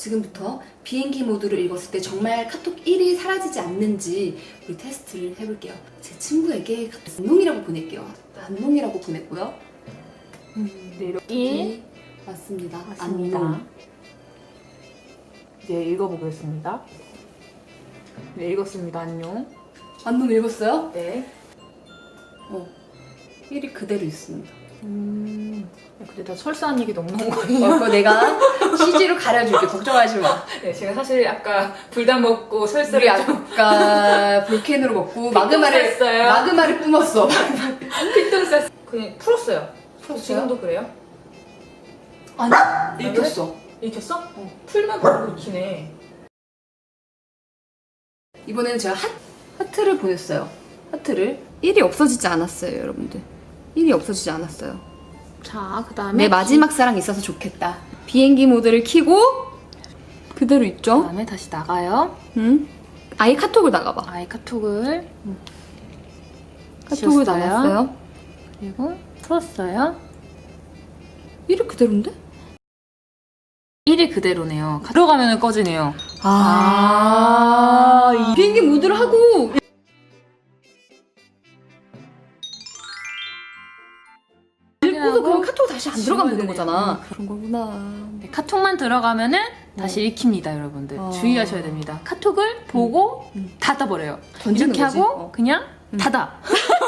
지금부터 비행기 모드를 읽었을 때 정말 카톡 1이 사라지지 않는지 우리 테스트를 해볼게요. 제 친구에게 카톡 안농이라고 보낼게요. 안농이라고 보냈고요. 네, 이렇게 1 맞습니다. 맞습니다. 안농. 이제 읽어보겠습니다. 네, 읽었습니다. 안녕. 안농 읽었어요? 네. 어. 1이 그대로 있습니다. 음, 근데 다 설사한 얘기 너무 나온 어, 거예요. 그거 내가 CG로 가려줄게. 걱정하지 마. 네, 제가 사실 아까 불담 먹고 우리 설사를 아까 볼케이노를 먹고 마그마를 쐈어요. 마그마를 뿜었어. 피똥 쌌 그냥 풀었어요. 풀었어요? 지금도 그래요? 아니 읽혔어. 읽혔어? 어. 풀면 바로 읽히네. 이번에는 제가 하, 하트를 보냈어요. 하트를 1이 없어지지 않았어요, 여러분들. 1이 없어지지 않았어요. 자, 그 다음에 내 마지막 사랑 있어서 좋겠다. 비행기 모드를 켜고 그대로 그 있죠? 다음에 다시 나가요. 응? 아예 카톡을 나가봐. 아이 카톡을 카톡을 지웠어요. 나갔어요. 그리고 풀었어요. 1이 그대로인데? 1이 그대로네요. 들어가면 꺼지네요. 아, 이 비행기 모드를 하고 읽고서 그럼 카톡 다시 안 들어가면 되는 거잖아. 되네요. 그런 거구나. 네, 카톡만 들어가면은 다시 읽힙니다, 여러분들. 어. 주의하셔야 됩니다. 카톡을 보고 음. 닫아버려요. 던지는 이렇게 거지? 하고 어. 그냥 음. 닫아.